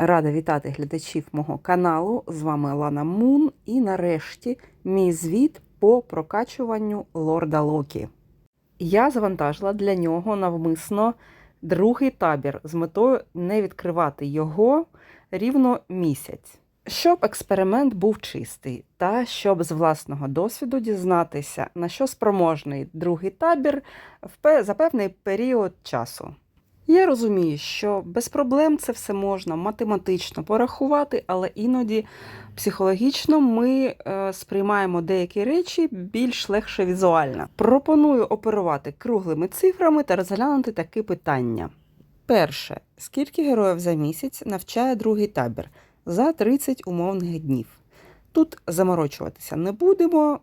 Рада вітати глядачів мого каналу. З вами Лана Мун. І нарешті мій звіт по прокачуванню лорда Локі. Я завантажила для нього навмисно другий табір з метою не відкривати його рівно місяць. Щоб експеримент був чистий, та щоб з власного досвіду дізнатися, на що спроможний другий табір за певний період часу. Я розумію, що без проблем це все можна математично порахувати, але іноді психологічно ми е, сприймаємо деякі речі більш легше візуально. Пропоную оперувати круглими цифрами та розглянути такі питання. Перше, скільки героїв за місяць навчає другий табір за 30 умовних днів? Тут заморочуватися не будемо.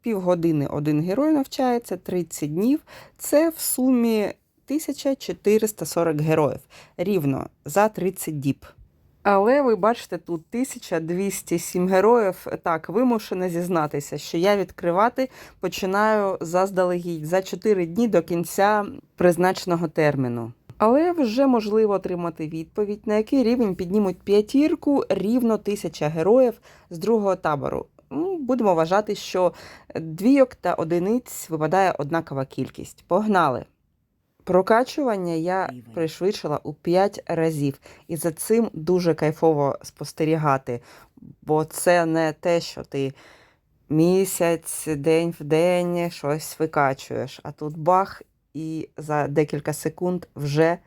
Півгодини один герой навчається, 30 днів. Це в сумі 1440 героїв рівно за 30 діб. Але ви бачите тут 1207 героїв. Так, вимушена зізнатися, що я відкривати починаю заздалегідь за 4 дні до кінця призначеного терміну. Але вже можливо отримати відповідь, на який рівень піднімуть п'ятірку рівно 1000 героїв з другого табору. Ну, Будемо вважати, що двійок та одиниць випадає однакова кількість. Погнали! Прокачування я пришвидшила у 5 разів, і за цим дуже кайфово спостерігати, бо це не те, що ти місяць, день в день щось викачуєш, а тут бах, і за декілька секунд вже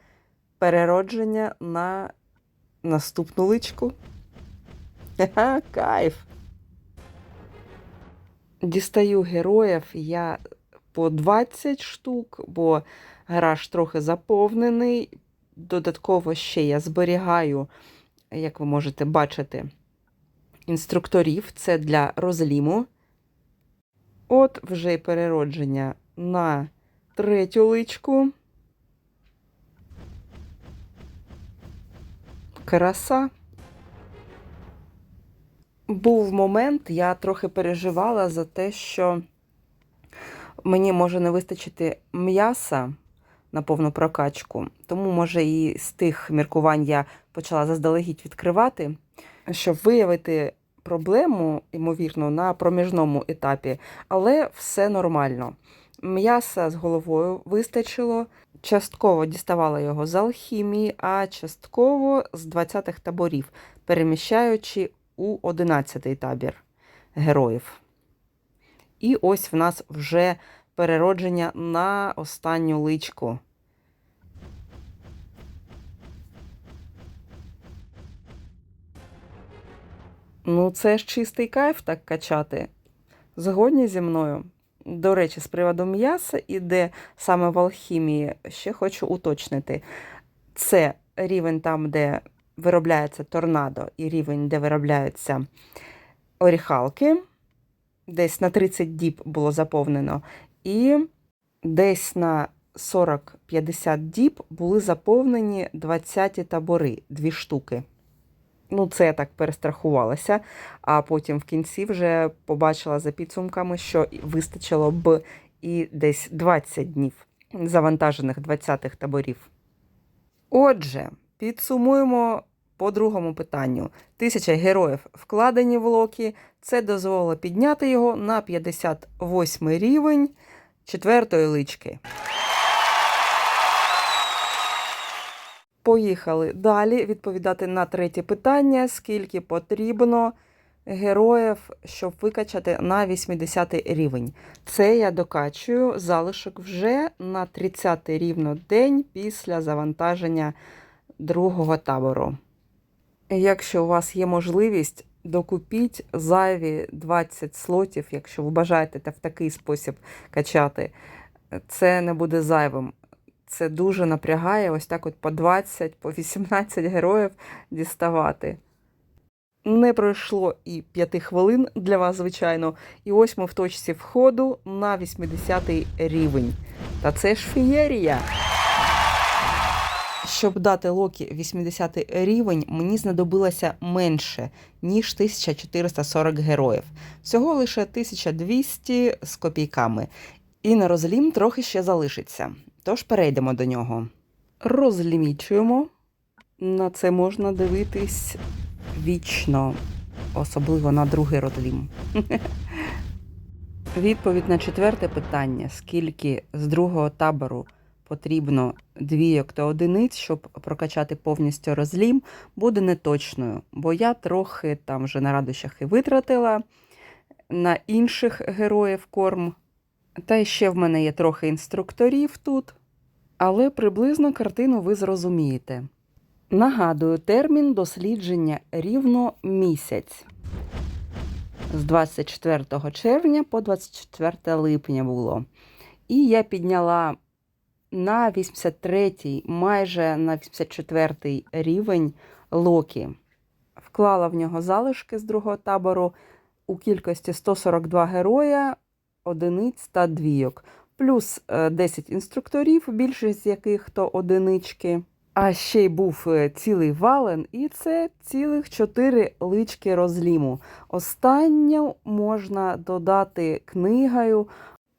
переродження на наступну личку. Ха-ха, кайф! Дістаю героїв я по 20 штук, бо гараж трохи заповнений. Додатково ще я зберігаю, як ви можете бачити, інструкторів. Це для розліму. От вже й переродження на третю личку. Краса. Був момент, я трохи переживала за те, що мені може не вистачити м'яса на повну прокачку, тому, може, і з тих міркувань я почала заздалегідь відкривати, щоб виявити проблему, ймовірно, на проміжному етапі, але все нормально. М'яса з головою вистачило, частково діставала його з алхімії, а частково з 20-х таборів, переміщаючи у 11-й табір героїв. І ось в нас вже переродження на останню личку. Ну, це ж чистий кайф так качати. Згодні зі мною. До речі, з приводу м'яса і де саме в алхімії, ще хочу уточнити. Це рівень там, де виробляється торнадо, і рівень, де виробляються оріхалки. Десь на 30 діб було заповнено. І десь на 40-50 діб були заповнені 20 табори, дві штуки. Ну, це я так перестрахувалася, а потім в кінці вже побачила за підсумками, що вистачило б і десь 20 днів завантажених 20-х таборів. Отже, підсумуємо по другому питанню. Тисяча героїв вкладені в Локі. Це дозволило підняти його на 58 рівень четвертої лички. Поїхали далі відповідати на третє питання: скільки потрібно героїв, щоб викачати на 80 рівень. Це я докачую залишок вже на 30 рівно день після завантаження другого табору. Якщо у вас є можливість, докупіть зайві 20 слотів, якщо ви бажаєте в такий спосіб качати. Це не буде зайвим. Це дуже напрягає ось так от по 20, по 18 героїв діставати. Не пройшло і 5 хвилин для вас, звичайно. І ось ми в точці входу на 80 рівень. Та це ж фієрія. Щоб дати Локі 80 рівень, мені знадобилося менше, ніж 1440 героїв. Всього лише 1200 з копійками. І на розлім трохи ще залишиться. Тож перейдемо до нього. Розлімічуємо. На це можна дивитись вічно, особливо на другий розлім. Відповідь на четверте питання: скільки з другого табору потрібно двійок та одиниць, щоб прокачати повністю розлім, буде неточною, бо я трохи там вже на радощах і витратила на інших героїв корм. Та ще в мене є трохи інструкторів тут, але приблизно картину ви зрозумієте. Нагадую, термін дослідження рівно місяць. З 24 червня по 24 липня було. І я підняла на 83-й, майже на 84-й рівень Локі. Вклала в нього залишки з другого табору у кількості 142 героя, одиниць та двійок, плюс е, 10 інструкторів, більшість з яких то одинички. А ще й був е, цілий вален, і це цілих 4 лички розліму. Останню можна додати книгою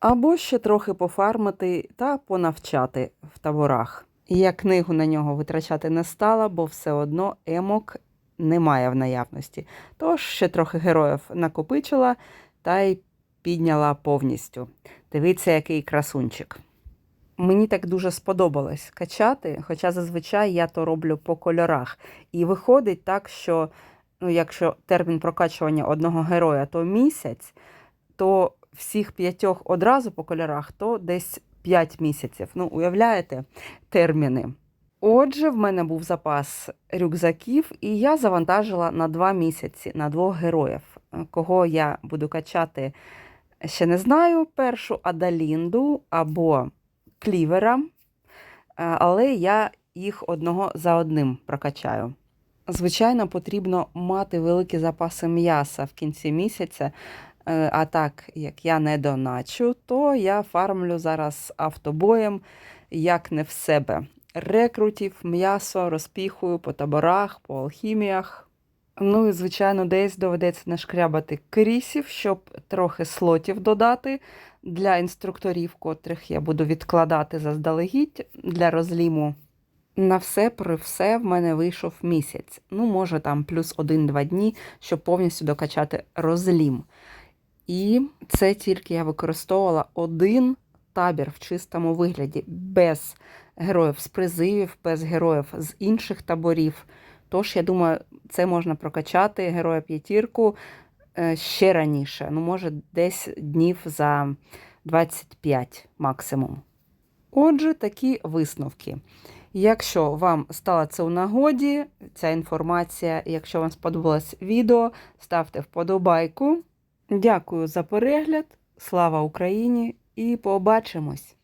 або ще трохи пофармити та понавчати в таборах. Я книгу на нього витрачати не стала, бо все одно емок немає в наявності. Тож ще трохи героїв накопичила та й підняла повністю. Дивіться, який красунчик. Мені так дуже сподобалось качати, хоча зазвичай я то роблю по кольорах. І виходить так, що ну, якщо термін прокачування одного героя то місяць, то всіх п'ятьох одразу по кольорах, то десь 5 місяців. Ну, уявляєте, терміни. Отже, в мене був запас рюкзаків, і я завантажила на 2 місяці на двох героїв. Кого я буду качати, ще не знаю. Першу Адалінду або Клівера, е, але я їх одного за одним прокачаю. Звичайно, потрібно мати великі запаси м'яса в кінці місяця. Е, А так як я не доначу, то я фармлю зараз автобоєм як не в себе. Рекрутів, м'ясо розпіхую по таборах, по алхіміях. Ну і, звичайно, десь доведеться нашкрябати крісів, щоб трохи слотів додати для інструкторів, котрих я буду відкладати заздалегідь для розліму. На все при все в мене вийшов місяць. Ну, може, там плюс один-два дні, щоб повністю докачати розлім. І це тільки я використовувала один табір в чистому вигляді, без героїв з призивів, без героїв з інших таборів. Тож, я думаю, це можна прокачати героя п'ятірку е, ще раніше. Ну, може, десь днів за 25 максимум. Отже, такі висновки. Якщо вам стало це у нагоді, ця інформація, якщо вам сподобалось відео, ставте вподобайку. Дякую за перегляд. Слава Україні і побачимось!